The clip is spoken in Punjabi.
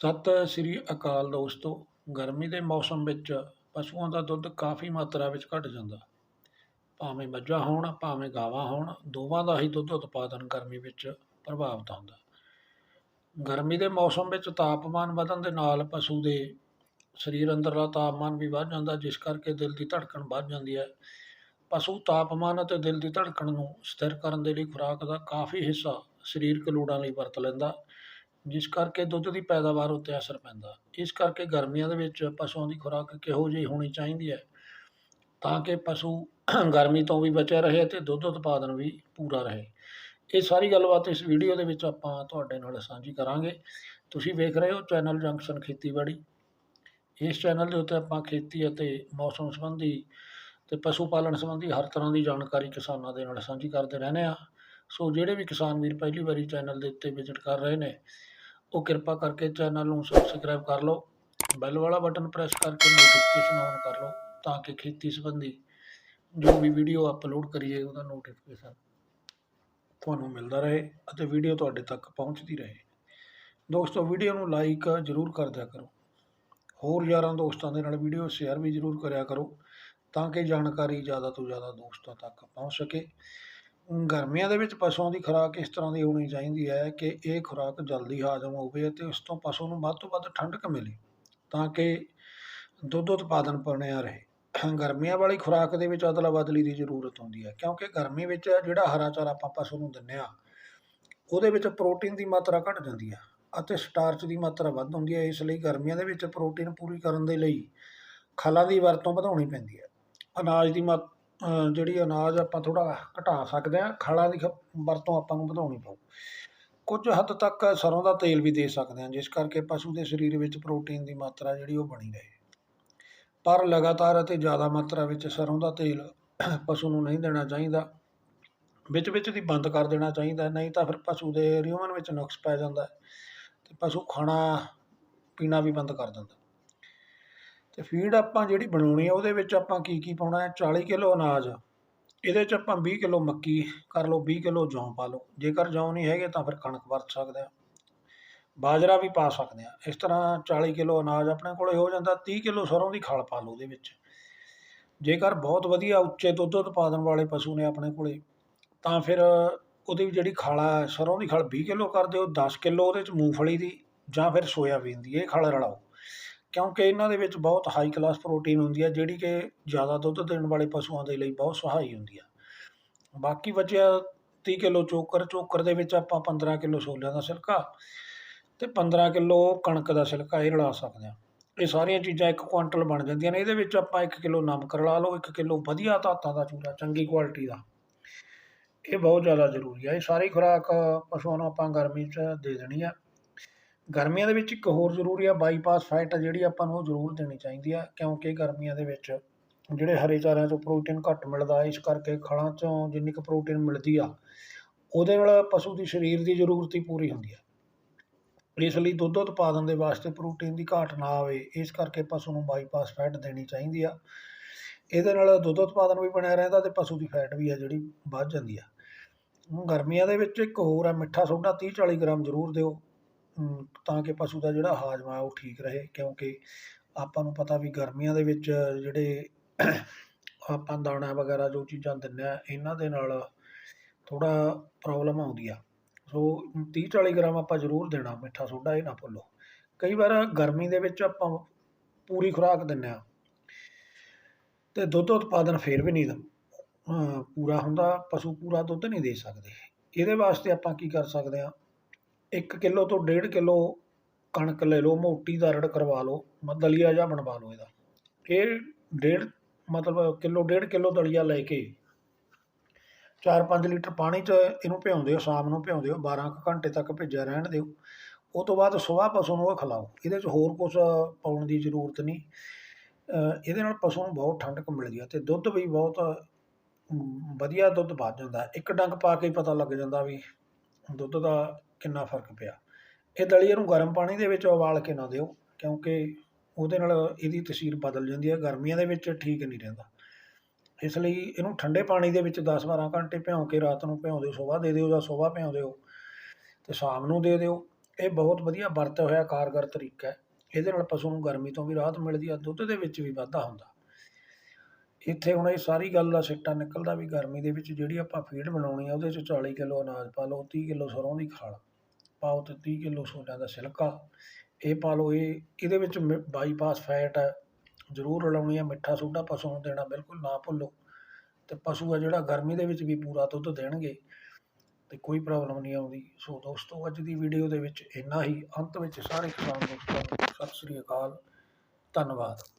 ਸਤਿ ਸ੍ਰੀ ਅਕਾਲ ਦੋਸਤੋ। ਗਰਮੀ ਦੇ ਮੌਸਮ ਵਿੱਚ ਪਸ਼ੂਆਂ ਦਾ ਦੁੱਧ ਕਾਫੀ ਮਾਤਰਾ ਵਿੱਚ ਘਟ ਜਾਂਦਾ। ਭਾਵੇਂ ਮੱਝਾਂ ਹੋਣ, ਭਾਵੇਂ ਗਾਵਾਂ ਹੋਣ, ਦੋਵਾਂ ਦਾ ਹੀ ਦੁੱਧ ਉਤਪਾਦਨ ਗਰਮੀ ਵਿੱਚ ਪ੍ਰਭਾਵਿਤ ਹੁੰਦਾ। ਗਰਮੀ ਦੇ ਮੌਸਮ ਵਿੱਚ ਤਾਪਮਾਨ ਵਧਣ ਦੇ ਨਾਲ ਪਸ਼ੂ ਦੇ ਸਰੀਰ ਅੰਦਰਲਾ ਤਾਪਮਾਨ ਵੀ ਵੱਧ ਜਾਂਦਾ, ਜਿਸ ਕਰਕੇ ਦਿਲ ਦੀ ਧੜਕਣ ਵੱਧ ਜਾਂਦੀ ਹੈ। ਪਸ਼ੂ ਤਾਪਮਾਨ ਅਤੇ ਦਿਲ ਦੀ ਧੜਕਣ ਨੂੰ ਸਥਿਰ ਕਰਨ ਦੇ ਲਈ ਖੁਰਾਕ ਦਾ ਕਾਫੀ ਹਿੱਸਾ ਸਰੀਰਕ ਲੋੜਾਂ ਲਈ ਵਰਤ ਲੈਂਦਾ। ਜਿਸ ਕਰਕੇ ਦੁੱਧ ਦੀ ਪੈਦਾਵਾਰ ਉੱਤੇ ਅਸਰ ਪੈਂਦਾ। ਇਸ ਕਰਕੇ ਗਰਮੀਆਂ ਦੇ ਵਿੱਚ ਪਸ਼ੂਆਂ ਦੀ ਖੁਰਾਕ ਕਿਹੋ ਜਿਹੀ ਹੋਣੀ ਚਾਹੀਦੀ ਹੈ? ਤਾਂ ਕਿ ਪਸ਼ੂ ਗਰਮੀ ਤੋਂ ਵੀ ਬਚਿਆ ਰਹੇ ਅਤੇ ਦੁੱਧ ਉਤਪਾਦਨ ਵੀ ਪੂਰਾ ਰਹੇ। ਇਹ ਸਾਰੀ ਗੱਲਬਾਤ ਇਸ ਵੀਡੀਓ ਦੇ ਵਿੱਚ ਆਪਾਂ ਤੁਹਾਡੇ ਨਾਲ ਸਾਂਝੀ ਕਰਾਂਗੇ। ਤੁਸੀਂ ਵੇਖ ਰਹੇ ਹੋ ਚੈਨਲ ਜੰਕਸ਼ਨ ਖੇਤੀਬਾੜੀ। ਇਸ ਚੈਨਲ ਦੇ ਉੱਤੇ ਆਪਾਂ ਖੇਤੀ ਅਤੇ ਮੌਸਮ ਸੰਬੰਧੀ ਤੇ ਪਸ਼ੂ ਪਾਲਣ ਸੰਬੰਧੀ ਹਰ ਤਰ੍ਹਾਂ ਦੀ ਜਾਣਕਾਰੀ ਕਿਸਾਨਾਂ ਦੇ ਨਾਲ ਸਾਂਝੀ ਕਰਦੇ ਰਹਿੰਦੇ ਆ ਸੋ ਜਿਹੜੇ ਵੀ ਕਿਸਾਨ ਵੀਰ ਪਹਿਲੀ ਵਾਰੀ ਚੈਨਲ ਦੇ ਉੱਤੇ ਵਿਜ਼ਿਟ ਕਰ ਰਹੇ ਨੇ ਉਹ ਕਿਰਪਾ ਕਰਕੇ ਚੈਨਲ ਨੂੰ ਸਬਸਕ੍ਰਾਈਬ ਕਰ ਲਓ ਬੈਲ ਵਾਲਾ ਬਟਨ ਪ੍ਰੈਸ ਕਰਕੇ ਨੋਟੀਫਿਕੇਸ਼ਨ ਔਨ ਕਰ ਲਓ ਤਾਂ ਕਿ ਖੇਤੀ ਸੰਬੰਧੀ ਜੋ ਵੀ ਵੀਡੀਓ ਅਪਲੋਡ ਕਰੀਏ ਉਹਦਾ ਨੋਟੀਫਿਕੇਸ਼ਨ ਤੁਹਾਨੂੰ ਮਿਲਦਾ ਰਹੇ ਅਤੇ ਵੀਡੀਓ ਤੁਹਾਡੇ ਤੱਕ ਪਹੁੰਚਦੀ ਰਹੇ। ਦੋਸਤੋ ਵੀਡੀਓ ਨੂੰ ਲਾਈਕ ਜ਼ਰੂਰ ਕਰ ਦਿਆ ਕਰੋ। ਹੋਰ ਯਾਰਾਂ ਦੋਸਤਾਂ ਦੇ ਨਾਲ ਵੀਡੀਓ ਸ਼ੇਅਰ ਵੀ ਜ਼ਰੂਰ ਕਰਿਆ ਕਰੋ ਤਾਂ ਕਿ ਜਾਣਕਾਰੀ ਜ਼ਿਆਦਾ ਤੋਂ ਜ਼ਿਆਦਾ ਦੋਸਤਾਂ ਤੱਕ ਪਹੁੰਚ ਸਕੇ। ਗਰਮੀਆਂ ਦੇ ਵਿੱਚ ਪਸ਼ੂਆਂ ਦੀ ਖੁਰਾਕ ਇਸ ਤਰ੍ਹਾਂ ਦੀ ਹੋਣੀ ਚਾਹੀਦੀ ਹੈ ਕਿ ਇਹ ਖੁਰਾਕ ਜਲਦੀ ਹਾਜ਼ਮ ਹੋਵੇ ਅਤੇ ਉਸ ਤੋਂ ਪਸ਼ੂ ਨੂੰ ਵੱਧ ਤੋਂ ਵੱਧ ਠੰਡਕ ਮਿਲੇ ਤਾਂ ਕਿ ਦੁੱਧ ਉਤਪਾਦਨ ਬਣਿਆ ਰਹੇ। ਗਰਮੀਆਂ ਵਾਲੀ ਖੁਰਾਕ ਦੇ ਵਿੱਚ ਅਦਲਾ ਬਦਲੀ ਦੀ ਜ਼ਰੂਰਤ ਹੁੰਦੀ ਹੈ ਕਿਉਂਕਿ ਗਰਮੀ ਵਿੱਚ ਜਿਹੜਾ ਹਰਾ ਚਾਰਾ ਆਪਾਂ ਪਸ਼ੂ ਨੂੰ ਦਿੰਦੇ ਆ ਉਹਦੇ ਵਿੱਚ ਪ੍ਰੋਟੀਨ ਦੀ ਮਾਤਰਾ ਘਟ ਜਾਂਦੀ ਹੈ ਅਤੇ ਸਟਾਰਚ ਦੀ ਮਾਤਰਾ ਵੱਧ ਹੁੰਦੀ ਹੈ, ਇਸ ਲਈ ਗਰਮੀਆਂ ਦੇ ਵਿੱਚ ਪ੍ਰੋਟੀਨ ਪੂਰੀ ਕਰਨ ਦੇ ਲਈ ਖਲਾਂ ਦੀ ਵਰਤੋਂ ਵਧਾਉਣੀ ਪੈਂਦੀ ਹੈ। ਅਨਾਜ ਦੀ ਮਾ ਜਿਹੜੀ ਅਨਾਜ ਆਪਾਂ ਥੋੜ੍ਹਾ ਘਟਾ ਸਕਦੇ ਹਾਂ, ਖਲਾਂ ਦੀ ਖ- ਵਰਤੋਂ ਆਪਾਂ ਨੂੰ ਵਧਾਉਣੀ ਪਊ। ਕੁਝ ਹੱਦ ਤੱਕ ਸਰ੍ਹੋਂ ਦਾ ਤੇਲ ਵੀ ਦੇ ਸਕਦੇ ਹਾਂ, ਜਿਸ ਕਰਕੇ ਪਸ਼ੂ ਦੇ ਸਰੀਰ ਵਿੱਚ ਪ੍ਰੋਟੀਨ ਦੀ ਮਾਤਰਾ ਜਿਹੜੀ ਉਹ ਬਣੀ ਰਹੇ। ਪਰ ਲਗਾਤਾਰ ਅਤੇ ਜ਼ਿਆਦਾ ਮਾਤਰਾ ਵਿੱਚ ਸਰ੍ਹੋਂ ਦਾ ਤੇਲ ਪਸ਼ੂ ਨੂੰ ਨਹੀਂ ਦੇਣਾ ਚਾਹੀਦਾ। ਵਿੱਚ ਵਿੱਚ ਦੀ ਬੰਦ ਕਰ ਦੇਣਾ ਚਾਹੀਦਾ, ਨਹੀਂ ਤਾਂ ਫਿਰ ਪਸ਼ੂ ਦੇ ਰਿਊਮਨ ਵਿੱਚ ਨੁਕਸ ਪੈ ਜਾਂਦਾ ਹੈ ਤੇ ਪਸ਼ੂ ਖਾਣਾ, ਪੀਣਾ ਵੀ ਬੰਦ ਕਰ ਦਿੰਦਾ। ਤੇ ਫੀਡ ਆਪਾਂ ਜਿਹੜੀ ਬਣਾਉਣੀ ਆ, ਉਹਦੇ ਵਿੱਚ ਆਪਾਂ ਕੀ ਕੀ ਪਾਉਣਾ ਹੈ? 40 ਕਿਲੋ ਅਨਾਜ। ਇਹਦੇ 'ਚ ਆਪਾਂ 20 ਕਿਲੋ ਮੱਕੀ ਕਰ ਲਓ 20 ਕਿਲੋ ਜੌਂ ਪਾ ਲਓ। ਜੇਕਰ ਜੌਂ ਨਹੀਂ ਹੈਗੇ ਤਾਂ ਫਿਰ ਕਣਕ ਵਰਤ ਸਕਦੇ ਆ। ਬਾਜਰਾ ਵੀ ਪਾ ਸਕਦੇ ਆ। ਇਸ ਤਰ੍ਹਾਂ 40 ਕਿਲੋ ਅਨਾਜ ਆਪਣੇ ਕੋਲੇ ਹੋ ਜਾਂਦਾ 30 ਕਿਲੋ ਸਰੋਂ ਦੀ ਖਲ ਪਾ ਲਓ ਉਹਦੇ ਵਿੱਚ। ਜੇਕਰ ਬਹੁਤ ਵਧੀਆ ਉੱਚੇ ਦੁੱਧ ਉਤਪਾਦਨ ਵਾਲੇ ਪਸ਼ੂ ਨੇ ਆਪਣੇ ਕੋਲੇ, ਤਾਂ ਫਿਰ ਉਹਦੀ ਜਿਹੜੀ ਖਲ ਹੈ ਸਰੋਂ ਦੀ ਖਲ 20 ਕਿਲੋ ਕਰ ਦਿਓ 10 ਕਿਲੋ ਉਹਦੇ 'ਚ ਮੂੰਗਫਲੀ ਦੀ ਜਾਂ ਫਿਰ ਸੋਇਆਬੀਨ ਦੀ, ਇਹ ਖਲ ਰਲਾਓ। ਕਿਉਂਕਿ ਇਹਨਾਂ ਦੇ ਵਿੱਚ ਬਹੁਤ ਹਾਈ ਕਲਾਸ ਪ੍ਰੋਟੀਨ ਹੁੰਦੀ ਹੈ ਜਿਹੜੀ ਕਿ ਜ਼ਿਆਦਾ ਦੁੱਧ ਦੇਣ ਵਾਲੇ ਪਸ਼ੂਆਂ ਦੇ ਲਈ ਬਹੁਤ ਸਹਾਈ ਹੁੰਦੀ ਆ। ਬਾਕੀ ਬਚਿਆ ਤੀਹ ਕਿਲੋ ਚੋਕਰ ਚੋਕਰ ਦੇ ਵਿੱਚ ਆਪਾਂ 15 ਕਿਲੋ ਛੋਲਿਆਂ ਦਾ ਸਿਲਕਾ ਅਤੇ ਪੰਦਰਾਂ ਕਿਲੋ ਕਣਕ ਦਾ ਸਿਲਕਾ ਇਹ ਰਲਾ ਸਕਦੇ ਹਾਂ ਇਹ ਸਾਰੀਆਂ ਚੀਜ਼ਾਂ ਇੱਕ ਕੁਆਂਟਲ ਬਣ ਜਾਂਦੀਆਂ ਨੇ, ਇਹਦੇ ਵਿੱਚ ਆਪਾਂ 1 ਕਿਲੋ ਨਮਕ ਰਲਾ ਲਓ 1 ਕਿਲੋ ਵਧੀਆ ਧਾਤਾਂ ਦਾ ਚੂਰਾ ਚੰਗੀ ਕੁਆਲਿਟੀ ਦਾ। ਇਹ ਬਹੁਤ ਜ਼ਿਆਦਾ ਜ਼ਰੂਰੀ ਹੈ ਇਹ ਸਾਰੀ ਖੁਰਾਕ ਪਸ਼ੂਆਂ ਨੂੰ ਆਪਾਂ ਗਰਮੀ 'ਚ ਦੇ ਦੇਣੀ ਆ। ਗਰਮੀਆਂ ਦੇ ਵਿੱਚ ਇੱਕ ਹੋਰ ਜ਼ਰੂਰੀ ਆ ਬਾਈਪਾਸ ਫੈਟ ਜਿਹੜੀ ਆਪਾਂ ਨੂੰ ਜ਼ਰੂਰ ਦੇਣੀ ਚਾਹੀਦੀ ਆ, ਕਿਉਂਕਿ ਗਰਮੀਆਂ ਦੇ ਵਿੱਚ ਜਿਹੜੇ ਹਰੇ ਚਾਰਿਆਂ ਤੋਂ ਪ੍ਰੋਟੀਨ ਘੱਟ ਮਿਲਦਾ ਇਸ ਕਰਕੇ ਖਲਾਂ ਚੋਂ ਜਿੰਨੀ ਕੁ ਪ੍ਰੋਟੀਨ ਮਿਲਦੀ ਆ, ਉਹਦੇ ਨਾਲ ਪਸ਼ੂ ਦੀ ਸਰੀਰ ਦੀ ਜ਼ਰੂਰਤ ਹੀ ਪੂਰੀ ਹੁੰਦੀ ਆ। ਇਸ ਲਈ ਦੁੱਧ ਉਤਪਾਦਨ ਦੇ ਵਾਸਤੇ ਪ੍ਰੋਟੀਨ ਦੀ ਘਾਟ ਨਾ ਆਵੇ, ਇਸ ਕਰਕੇ ਪਸ਼ੂ ਨੂੰ ਬਾਈਪਾਸ ਫੈਟ ਦੇਣੀ ਚਾਹੀਦੀ ਆ। ਇਹਦੇ ਨਾਲ ਦੁੱਧ ਉਤਪਾਦਨ ਵੀ ਬਣਿਆ ਰਹਿੰਦਾ ਤੇ ਪਸ਼ੂ ਦੀ ਫੈਟ ਵੀ ਆ ਜਿਹੜੀ ਵੱਧ ਜਾਂਦੀ ਆ। ਹੁਣ ਗਰਮੀਆਂ ਦੇ ਵਿੱਚ ਇੱਕ ਹੋਰ ਆ, ਮਿੱਠਾ ਸੋਡਾ 30 40 ਗ੍ਰਾਮ ਜ਼ਰੂਰ ਦਿਓ। ਤਾਂ ਕਿ ਪਸ਼ੂ ਦਾ ਜਿਹੜਾ ਹਾਜ਼ਮਾ ਉਹ ਠੀਕ ਰਹੇ, ਕਿਉਂਕਿ ਆਪਾਂ ਨੂੰ ਪਤਾ ਵੀ ਗਰਮੀਆਂ ਦੇ ਵਿੱਚ ਜਿਹੜੇ ਆਪਾਂ ਦਾਣਾ ਵਗੈਰਾ ਜੋ ਚੀਜ਼ਾਂ ਦਿੰਦੇ ਹਾਂ, ਇਹਨਾਂ ਦੇ ਨਾਲ ਥੋੜ੍ਹਾ ਪ੍ਰੋਬਲਮ ਆਉਂਦੀ ਆ। ਸੋ ਤੀਹ ਚਾਲੀ ਗ੍ਰਾਮ ਆਪਾਂ ਜ਼ਰੂਰ ਦੇਣਾ, ਮਿੱਠਾ ਸੋਡਾ ਇਹ ਨਾ ਭੁੱਲੋ। ਕਈ ਵਾਰ ਗਰਮੀ ਦੇ ਵਿੱਚ ਆਪਾਂ ਪੂਰੀ ਖੁਰਾਕ ਦਿੰਦੇ ਹਾਂ ਤੇ ਦੁੱਧ ਉਤਪਾਦਨ ਫੇਰ ਵੀ ਨਹੀਂ ਪੂਰਾ ਹੁੰਦਾ, ਪਸ਼ੂ ਪੂਰਾ ਦੁੱਧ ਨਹੀਂ ਦੇ ਸਕਦੇ। ਇਹਦੇ ਵਾਸਤੇ ਆਪਾਂ ਕੀ ਕਰ ਸਕਦੇ ਹਾਂ 1 ਕਿਲੋ ਤੋਂ 1.5 ਕਿਲੋ ਕਣਕ ਲੈ ਲਓ, ਮੋਟੀ ਦਾ ਰੜ ਕਰਵਾ ਲਓ, ਮ ਦਲੀਆ ਜਿਹਾ ਬਣਵਾ ਲਓ ਇਹਦਾ। ਇਹ ਡੇਢ, ਮਤਲਬ ਕਿਲੋ, ਡੇਢ ਕਿਲੋ ਦਲੀਆ ਲੈ ਕੇ 4-5 ਲੀਟਰ ਪਾਣੀ 'ਚ ਇਹਨੂੰ ਭਿਉਂਦੇ ਹੋ, ਸ਼ਾਮ ਨੂੰ ਭਿਉਂਦੇ ਹੋ 12 ਕੁ ਘੰਟੇ ਤੱਕ ਭਿੱਜਿਆ ਰਹਿਣ ਦਿਓ। ਉਹ ਤੋਂ ਬਾਅਦ ਸੁਬਾਹ ਪਸ਼ੂ ਨੂੰ ਉਹ ਖਿਲਾਓ। ਇਹਦੇ 'ਚ ਹੋਰ ਕੁਝ ਪਾਉਣ ਦੀ ਜ਼ਰੂਰਤ ਨਹੀਂ। ਇਹਦੇ ਨਾਲ ਪਸ਼ੂ ਨੂੰ ਬਹੁਤ ਠੰਡਕ ਮਿਲਦੀ ਹੈ ਤੇ ਦੁੱਧ ਵੀ ਬਹੁਤ ਵਧੀਆ ਦੁੱਧ ਵੱਧ ਜਾਂਦਾ। ਇੱਕ ਡੰਗ ਪਾ ਕੇ ਪਤਾ ਲੱਗ ਜਾਂਦਾ ਵੀ ਦੁੱਧ ਦਾ ਕਿੰਨਾ ਫ਼ਰਕ ਪਿਆ। ਇਹ ਦਲੀਏ ਨੂੰ ਗਰਮ ਪਾਣੀ ਦੇ ਵਿੱਚ ਉਬਾਲ ਕੇ ਨਾ ਦਿਓ, ਕਿਉਂਕਿ ਉਹਦੇ ਨਾਲ ਇਹਦੀ ਤਸੀਰ ਬਦਲ ਜਾਂਦੀ ਹੈ, ਗਰਮੀਆਂ ਦੇ ਵਿੱਚ ਠੀਕ ਨਹੀਂ ਰਹਿੰਦਾ। ਇਸ ਲਈ ਇਹਨੂੰ ਠੰਡੇ ਪਾਣੀ ਦੇ ਵਿੱਚ 10-12 ਘੰਟੇ ਭਿਉਂ ਕੇ ਰਾਤ ਨੂੰ ਭਿਉਂ ਦਿਓ ਸੁਬਾਹ ਦੇ ਦਿਓ ਜਾਂ ਸੁਬਾਹ ਭਿਉਂ ਦਿਓ ਤੇ ਸ਼ਾਮ ਨੂੰ ਦੇ ਦਿਓ। ਇਹ ਬਹੁਤ ਵਧੀਆ ਵਰਤਿਆ ਹੋਇਆ ਕਾਰਗਰ ਤਰੀਕਾ ਹੈ। ਇਹਦੇ ਨਾਲ ਪਸ਼ੂ ਨੂੰ ਗਰਮੀ ਤੋਂ ਵੀ ਰਾਹਤ ਮਿਲਦੀ ਆ ਦੁੱਧ ਦੇ ਵਿੱਚ ਵੀ ਵਾਧਾ ਹੁੰਦਾ। ਇੱਥੇ ਹੁਣ ਇਹ ਸਾਰੀ ਗੱਲ ਦਾ ਸਿੱਟਾ ਨਿਕਲਦਾ ਵੀ ਗਰਮੀ ਦੇ ਵਿੱਚ ਜਿਹੜੀ ਆਪਾਂ ਫੀਡ ਬਣਾਉਣੀ ਆ, ਉਹਦੇ 'ਚ 40 ਕਿਲੋ ਅਨਾਜ ਪਾ ਲਓ 30 ਕਿਲੋ ਸਰੋਂ ਦੀ ਖਾਲ। ਪਾਓ ਤੇ 30 ਕਿਲੋ ਸੋਨਾ ਦਾ ਸਿਲਕਾ ਇਹ ਪਾ ਲਓ, ਇਹ, ਇਹਦੇ ਵਿੱਚ ਮ- ਬਾਈਪਾਸ ਫੈਟ ਹੈ। ਜ਼ਰੂਰ ਰਲਾਉਣੀ ਹੈ, ਮਿੱਠਾ ਸੋਡਾ ਪਸ਼ੂ ਨੂੰ ਦੇਣਾ, ਬਿਲਕੁਲ ਨਾ ਭੁੱਲੋ। ਅਤੇ ਪਸ਼ੂ ਆ ਜਿਹੜਾ ਗਰਮੀ ਦੇ ਵਿੱਚ ਵੀ ਪੂਰਾ ਦੁੱਧ ਦੇਣਗੇ ਅਤੇ ਕੋਈ ਪ੍ਰੋਬਲਮ ਨਹੀਂ ਆਉਂਦੀ। ਸੋ ਦੋਸਤੋ, ਅੱਜ ਦੀ ਵੀਡੀਓ ਦੇ ਵਿੱਚ ਇੰਨਾ ਹੀ। ਅੰਤ ਵਿੱਚ ਸਾਰੇ ਕਿਸਾਨ ਦੋਸਤਾਂ ਨੂੰ ਸਤਿ ਸ੍ਰੀ ਅਕਾਲ। ਧੰਨਵਾਦ।